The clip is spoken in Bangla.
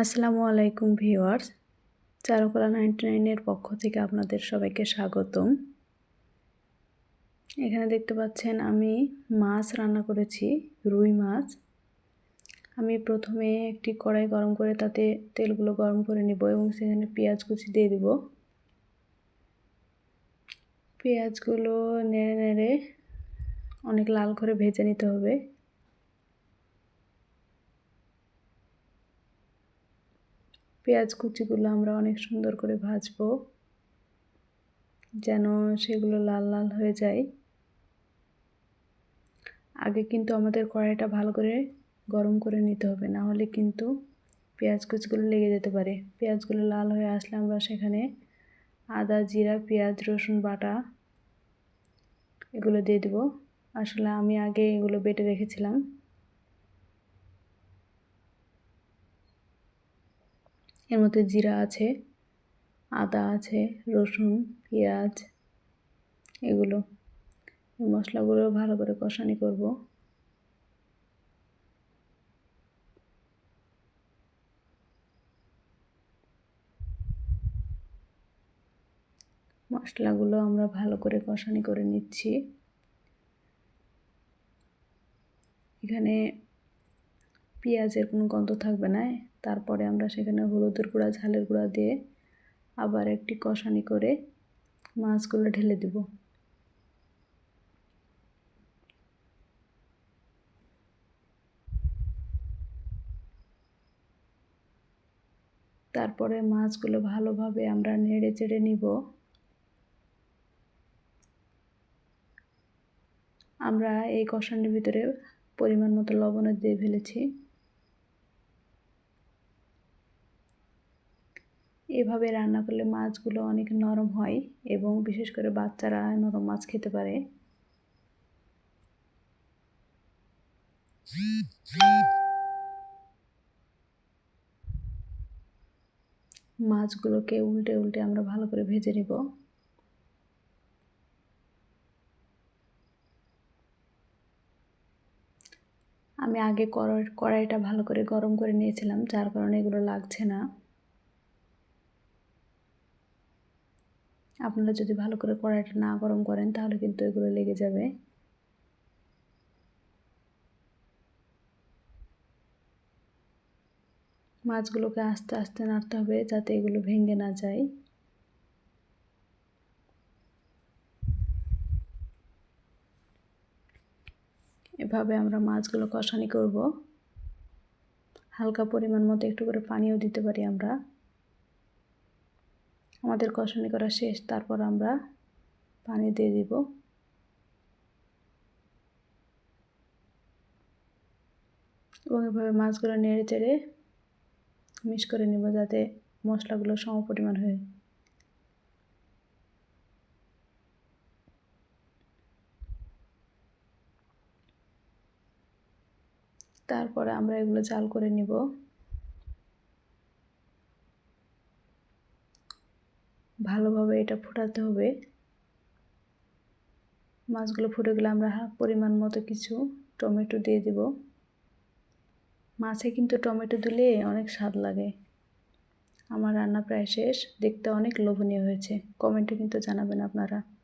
আসসালামু আলাইকুম ভিউয়ার্স। চারুকলা নাইনটি নাইনের পক্ষ থেকে আপনাদের সবাইকে স্বাগতম। এখানে দেখতে পাচ্ছেন আমি মাছ রান্না করেছি, রুই মাছ। আমি প্রথমে একটি কড়াই গরম করে তাতে তেলগুলো গরম করে নিব এবং সেখানে পেঁয়াজ কুচি দিয়ে দিব। পেঁয়াজগুলো নেড়ে নেড়ে অনেক লাল করে ভেজে নিতে হবে। পেঁয়াজ কুচিগুলো আমরা অনেক সুন্দর করে ভাজবো, যেন সেগুলো লাল লাল হয়ে যায়। আগে কিন্তু আমাদের কড়াইটা ভালো করে গরম করে নিতে হবে, না হলে কিন্তু পেঁয়াজ কুচিগুলো লেগে যেতে পারে। পেঁয়াজগুলো লাল হয়ে আসলে আমরা সেখানে আদা, জিরা, পেঁয়াজ, রসুন বাটা এগুলো দিয়ে দেবো। আসলে আমি আগে এগুলো বেটে রেখেছিলাম। এর মধ্যে জিরা আছে, আদা আছে, রসুন, পেঁয়াজ, এগুলো। মশলাগুলো ভালো করে কষানি করব। মশলাগুলো আমরা ভালো করে কষানি করে নিচ্ছি। এখানে পেঁয়াজের কোনো গন্ধ থাকবে না তারপরে আমরা সেখানে হলুদের গুঁড়া, ঝালের গুঁড়া দিয়ে আবার একটি কষানি করে মাছগুলো ঢেলে দেব। তারপরে মাছগুলো ভালোভাবে আমরা নেড়ে চেড়ে নিব। আমরা এই কষানির ভিতরে পরিমাণ মতো লবণ দিয়ে ফেলেছি। এভাবে রান্না করলে মাছগুলো অনেক নরম হয় এবং বিশেষ করে বাচ্চারা নরম মাছ খেতে পারে। মাছগুলোকে উল্টে উল্টে আমরা ভালো করে ভেজে নিব। আমি আগে কড়াইটা ভালো করে গরম করে নিয়েছিলাম, যার কারণে এগুলো লাগছে না। আপনারা যদি ভালো করে কড়াইটা না গরম করেন, তাহলে কিন্তু এগুলো লেগে যাবে। মাছগুলোকে আস্তে আস্তে নাড়তে হবে যাতে এগুলো ভেঙে না যায়। এভাবে আমরা মাছগুলো কষানি করব। হালকা পরিমাণ মতো একটু করে পানিও দিতে পারি আমরা। আমাদের কষানি করা শেষ, তারপর আমরা পানি দিয়ে দিব। এবং এভাবে মাছগুলো নেড়ে চেড়ে মিক্স করে নেব যাতে মশলাগুলো সম পরিমাণ হয় তারপরে আমরা এগুলো জাল করে নিব। ভালোভাবে এটা ফোটাতে হবে। মাছগুলো ফুটে গেলে আমরা পরিমাণ মতো কিছু টমেটো দিয়ে দেব। মাছে কিন্তু টমেটো দিলে অনেক স্বাদ লাগে। আমার রান্না প্রায় শেষ। দেখতে অনেক লোভনীয় হয়েছে। কমেন্টে কিন্তু জানাবেন আপনারা।